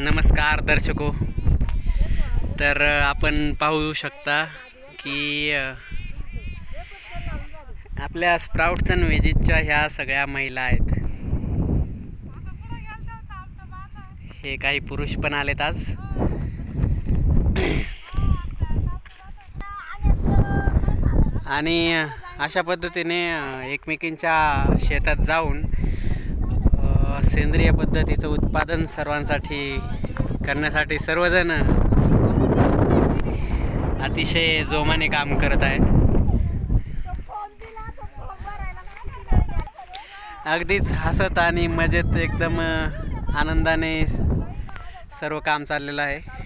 नमस्कार दर्शको. तर आपण पाहू शकता की आपल्या स्प्राउट्स अँड वेजीसच्या ह्या सगळ्या महिला आहेत. हे काही पुरुष पण आलेत आज. आणि अशा पद्धतीने एकमेकींच्या शेतात जाऊन सेंद्रिय पद्धतीचं उत्पादन सर्वांसाठी करण्यासाठी सर्वजण अतिशय जोमाने काम करत आहेत. अगदीच हसत आणि मजेत एकदम आनंदाने सर्व काम चाललेलं आहे.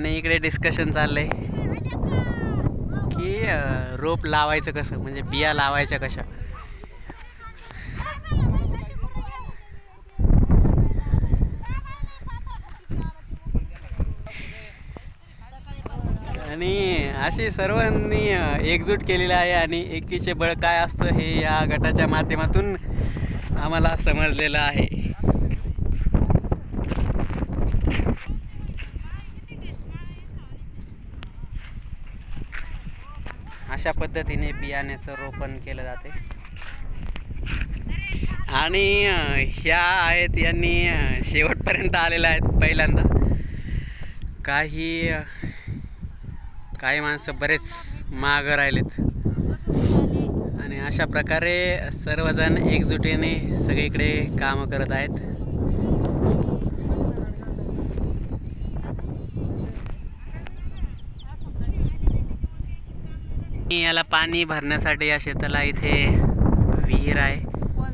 आणि इकडे डिस्कशन चाललंय की रोप लावायचं कसं? म्हणजे बिया लावायच्या कशा? आणि अशी सर्वांनी एकजूट केलेली आहे आणि एकीचे बळ काय असतं हे या गटाच्या माध्यमातून आम्हाला समजलेलं आहे. अशा पद्धतीने बियाण्याचं रोपण केलं जाते. आणि ह्या आहेत यांनी शेवटपर्यंत आलेल्या आहेत पहिल्यांदा. काही काही माणसं बरेच मागं राहिलेत. आणि अशा प्रकारे सर्वजण एकजुटीने सगळीकडे कामं करत आहेत. याला पाणी भरण्यासाठी या शेताला इथे विहीर आहे.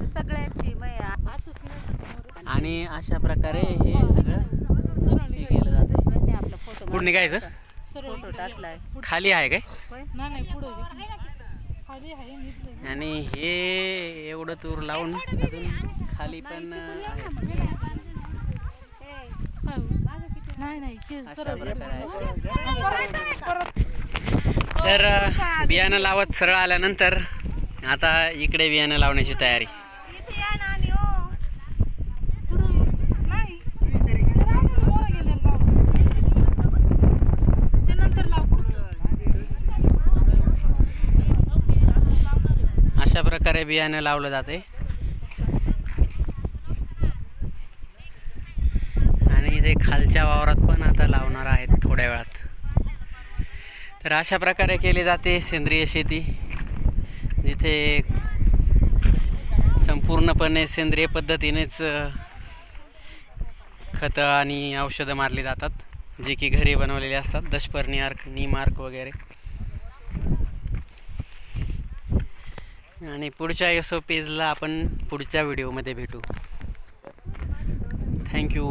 सगळ्यांची मया. असंच नाही आणि अशा प्रकारे हे सगळं हे केलं जाते कुठं निघायचं? खाली आहे काय? आणि हे एवढं तूर लावून अजून खाली पण. अशा प्रकारे आहे. तर बियाणं लावत सरळ आल्यानंतर आता इकडे बियाणं लावण्याची तयारी. अशा प्रकारे बियाणं लावलं जाते. आणि इथे खालच्या वावरात पण आता लावणार आहेत थोड्या वेळात. तर अशा प्रकारे केली जाते सेंद्रिय शेती जिथे संपूर्णपणे सेंद्रिय पद्धतीनेच खतं आणि औषधं मारली जातात जे की घरी बनवलेले असतात दशपर्णी आर्क नीमार्क वगैरे. आणि पुढच्या एस ओ पेजला आपण पुढच्या व्हिडिओमध्ये भेटू. थँक्यू.